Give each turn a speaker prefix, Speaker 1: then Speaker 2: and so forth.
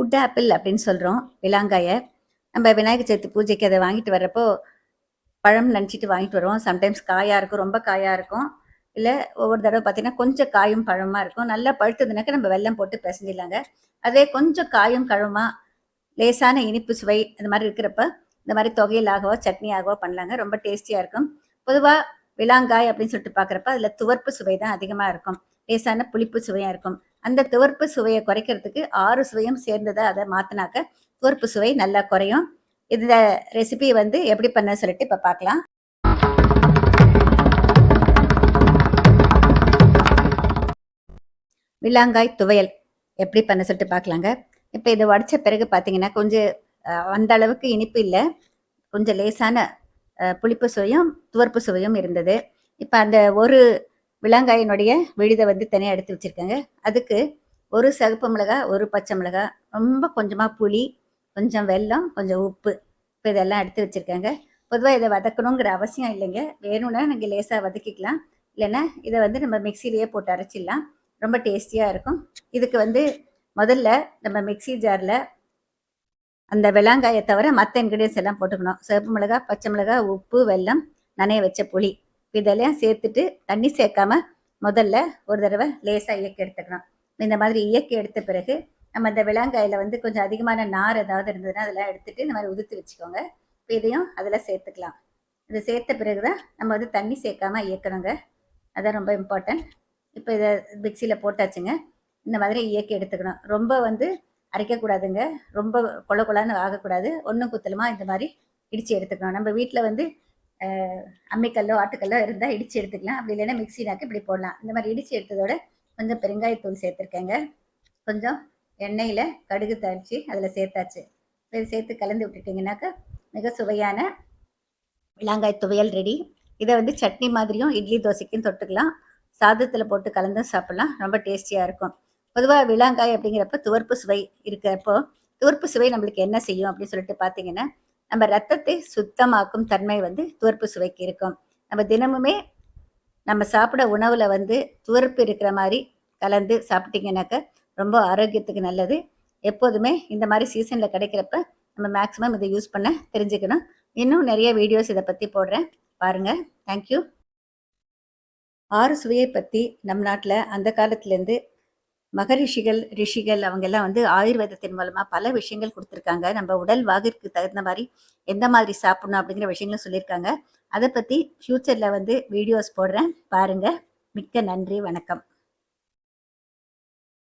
Speaker 1: உட் apple அப்படின்னு சொல்கிறோம் விலாங்காயை. நம்ம விநாயகர் சதுர்த்தி பூஜைக்கு அதை வாங்கிட்டு வர்றப்போ பழம் நினச்சிட்டு வாங்கிட்டு வருவோம். சம்டைம்ஸ் காயாக இருக்கும் ரொம்ப காயாக இருக்கும். இல்லை ஒவ்வொரு தடவை பார்த்தீங்கன்னா கொஞ்சம் காயும் பழமாக இருக்கும். நல்லா பழுத்ததுனாக்க நம்ம வெல்லம் போட்டு பிசைஞ்சிடலாங்க. அதே கொஞ்சம் காயும் கழுமா லேசான இனிப்பு சுவை அந்த மாதிரி இருக்கிறப்ப இந்த மாதிரி தொகையிலாகவோ சட்னியாகவோ பண்ணலாங்க. ரொம்ப டேஸ்டியாக இருக்கும். பொதுவாக விலாங்காய் அப்படின்னு சொல்லிட்டு பார்க்குறப்ப அதில் துவர்ப்பு சுவை தான் அதிகமாக இருக்கும். லேசான புளிப்பு சுவையாக இருக்கும். அந்த துவர்ப்பு சுவையை குறைக்கிறதுக்கு ஆறு சுவையும் சேர்ந்ததை அதை மாற்றினாக்க துவர்ப்பு சுவை நல்லா குறையும். இந்த ரெசிபி வந்து எப்படி பண்ண சொல்லிட்டு இப்போ பார்க்கலாம். விலாங்காய் துவையல் எப்படி பண்ண சொல்லிட்டு பார்க்கலாங்க. இப்போ இதை வடித்த பிறகு பார்த்தீங்கன்னா கொஞ்சம் அந்த அளவுக்கு இனிப்பு இல்லை. கொஞ்சம் லேசான புளிப்பு சுவையும் துவர்ப்பு சுவையும் இருந்தது. இப்போ அந்த ஒரு விலங்காயினுடைய விழுதை வந்து தனியாக எடுத்து வச்சுருக்கேங்க. அதுக்கு ஒரு சகுப்பு மிளகாய் ஒரு பச்சை மிளகாய் ரொம்ப கொஞ்சமாக புளி கொஞ்சம் வெல்லம் கொஞ்சம் உப்பு இப்போ இதெல்லாம் எடுத்து வச்சுருக்கேங்க. பொதுவாக இதை வதக்கணுங்கிற அவசியம் இல்லைங்க. வேணும்னா நீங்கள் லேசாக வதக்கிக்கலாம். இல்லைன்னா இதை வந்து நம்ம மிக்சிலேயே போட்டு அரைச்சிடலாம். ரொம்ப டேஸ்டியாக இருக்கும். இதுக்கு வந்து முதல்ல நம்ம மிக்ஸி ஜாரில் அந்த வெளாங்காயை தவிர மற்ற இன்க்ரீடியன்ஸ் எல்லாம் போட்டுக்கணும். சிவப்பு மிளகாய் பச்சை மிளகாய் உப்பு வெல்லம் நனைய வச்ச புளி. இதெல்லாம் சேர்த்துட்டு தண்ணி சேர்க்காம முதல்ல ஒரு தடவை லேசாக இயக்கி எடுத்துக்கலாம் இந்த மாதிரி இயக்கி எடுத்த பிறகு நம்ம இந்த விளாங்காயில் வந்து கொஞ்சம் அதிகமான நார் ஏதாவது இருந்ததுன்னா அதெல்லாம் எடுத்துட்டு இந்த மாதிரி உதுத்து வச்சுக்கோங்க. இப்போ இதையும் அதில் சேர்த்துக்கலாம். இது சேர்த்த பிறகு தான் நம்ம வந்து தண்ணி சேர்க்காம இயக்கணுங்க. அதான் ரொம்ப இம்பார்ட்டன்ட் இப்போ இதை மிக்சியில் போட்டாச்சுங்க. இந்த மாதிரி இயக்கி எடுத்துக்கணும். ரொம்ப வந்து அரைக்கக்கூடாதுங்க. ரொம்ப கொல கொலான்னு ஆகக்கூடாது. ஒன்றும் குத்தலமாக இந்த மாதிரி இடித்து எடுத்துக்கணும். நம்ம வீட்டில் வந்து அம்மிக்கல்லோ ஆட்டுக்கல்லோ இருந்தால் இடித்து எடுத்துக்கலாம். அப்படி இல்லைன்னா மிக்சினாக்க இப்படி போடலாம். இந்த மாதிரி இடித்து எடுத்ததோட கொஞ்சம் பெருங்காயத்தூள் சேர்த்துருக்கேங்க. கொஞ்சம் எண்ணெயில் கடுகு தாளித்து அதில் சேர்த்தாச்சு. இதை சேர்த்து கலந்து விட்டுட்டிங்கனாக்கா மிக சுவையான விளாங்காய் துவையல் ரெடி. இதை வந்து சட்னி மாதிரியும் இட்லி தோசைக்கும் தொட்டுக்கலாம். சாதத்தில் போட்டு கலந்தும் சாப்பிடலாம். ரொம்ப டேஸ்டியாக இருக்கும். பொதுவாக விளாங்காய் அப்படிங்கிறப்ப துவர்ப்பு சுவை இருக்கிறப்போ துவர்ப்பு சுவை நம்மளுக்கு என்ன செய்யும் அப்படின்னு சொல்லிட்டு பார்த்தீங்கன்னா நம்ம ரத்தத்தை சுத்தமாக்கும் தன்மை வந்து துவர்ப்பு சுவைக்கு இருக்கும். நம்ம தினமுமே நம்ம சாப்பிட உணவில் வந்து துவர்ப்பு இருக்கிற மாதிரி கலந்து சாப்பிட்டீங்கன்னாக்க ரொம்ப ஆரோக்கியத்துக்கு நல்லது. எப்போதுமே இந்த மாதிரி சீசனில் கிடைக்கிறப்ப நம்ம மேக்ஸிமம் இதை யூஸ் பண்ண தெரிஞ்சுக்கணும். இன்னும் நிறைய வீடியோஸ் இதை பற்றி போடுறேன். பாருங்கள் தேங்க்யூ ஆறு சுவையை பற்றி நம் நாட்டில் அந்த காலத்துலேருந்து மகரிஷிகள் ரிஷிகள் அவங்கெல்லாம் வந்து ஆயுர்வேதத்தின் மூலமாக பல விஷயங்கள் கொடுத்துருக்காங்க. நம்ம உடல் வாகிற்கு தகுந்த மாதிரி எந்த மாதிரி சாப்பிடணும் அப்படிங்கிற விஷயங்களும் சொல்லியிருக்காங்க. அதை பற்றி ஃப்யூச்சரில் வந்து வீடியோஸ் போடுறேன். பாருங்கள் மிக்க நன்றி. வணக்கம்.